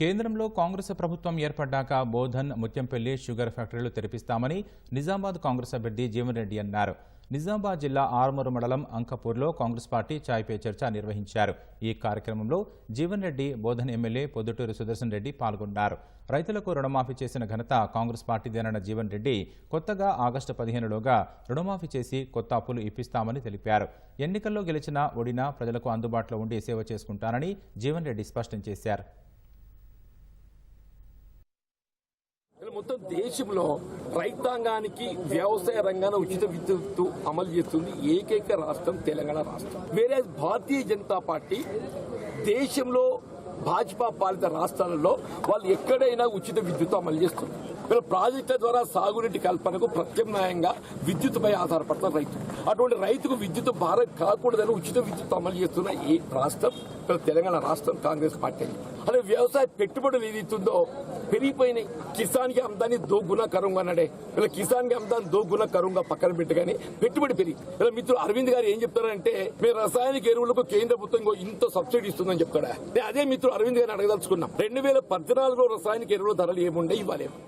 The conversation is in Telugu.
కేంద్రంలో కాంగ్రెస్ ప్రభుత్వం ఏర్పడ్డాక బోధన్ ముత్యంపల్లి షుగర్ ఫ్యాక్టరీలు తెరిపిస్తామని నిజామాబాద్ కాంగ్రెస్ అభ్యర్థి జీవన్ రెడ్డి అన్నారు. నిజామాబాద్ జిల్లా ఆర్మూరు మండలం అంకపూర్లో కాంగ్రెస్ పార్టీ ఛాయ్ పే చర్చ నిర్వహించారు. ఈ కార్యక్రమంలో జీవన్ రెడ్డి బోధన్ ఎమ్మెల్యే పొద్దుటూరు సుదర్శన్ రెడ్డి పాల్గొన్నారు. రైతులకు రుణమాఫీ చేసిన ఘనత కాంగ్రెస్ పార్టీదేనన్న జీవన్ రెడ్డి కొత్తగా ఆగస్టు పదిహేనులోగా రుణమాఫీ చేసి కొత్త అప్పులు ఇప్పిస్తామని తెలిపారు. ఎన్నికల్లో గెలిచినా ఓడినా ప్రజలకు అందుబాటులో ఉండి సేవ చేసుకుంటానని జీవన్ రెడ్డి స్పష్టం చేశారు ఇలా మొత్తం దేశంలో రైతాంగానికి వ్యవసాయ రంగాన ఉచిత విద్యుత్ అమలు చేస్తుంది ఏకైక రాష్ట్రం తెలంగాణ రాష్ట్రం. వేరే భారతీయ జనతా పార్టీ దేశంలో భాజపా పాలిత రాష్ట్రాలలో వాళ్ళు ఎక్కడైనా ఉచిత విద్యుత్ అమలు చేస్తుంది వీళ్ళ ప్రాజెక్టుల ద్వారా సాగునీటి కల్పనకు ప్రత్యామ్నాయంగా విద్యుత్పై ఆధారపడతారు రైతు. అటువంటి రైతుకు విద్యుత్ భారత్ కాకూడదని ఉచిత విద్యుత్ అమలు చేస్తున్న ఈ రాష్ట్రం ఇక్కడ తెలంగాణ రాష్ట్రం కాంగ్రెస్ పార్టీ అదే వ్యవసాయ పెట్టుబడులు ఏదైతుందో పెరిగిపోయినాయి. కిసాన్కి అమ్దాన్ని దో గుణ కరుంగా అన్నాడే ఇలా కిసాన్కి అమ్దాన్ని దో గుణ కరుంగా పక్కన పెట్టగానే పెట్టుబడి పెరిగి ఇలా మిత్రులు అరవింద్ గారు ఏం చెప్తారంటే మీరు రసాయనిక ఎరువులకు కేంద్ర ప్రభుత్వం ఇంత సబ్సిడీ ఇస్తుందని చెప్తాడా? అదే మిత్రులు అరవింద్ గారిని అడగదలుచుకున్నాం. రెండు వేల పద్నాలుగులో రసాయనిక ఎరువుల ధరలు ఏముండే ఇవ్వలేము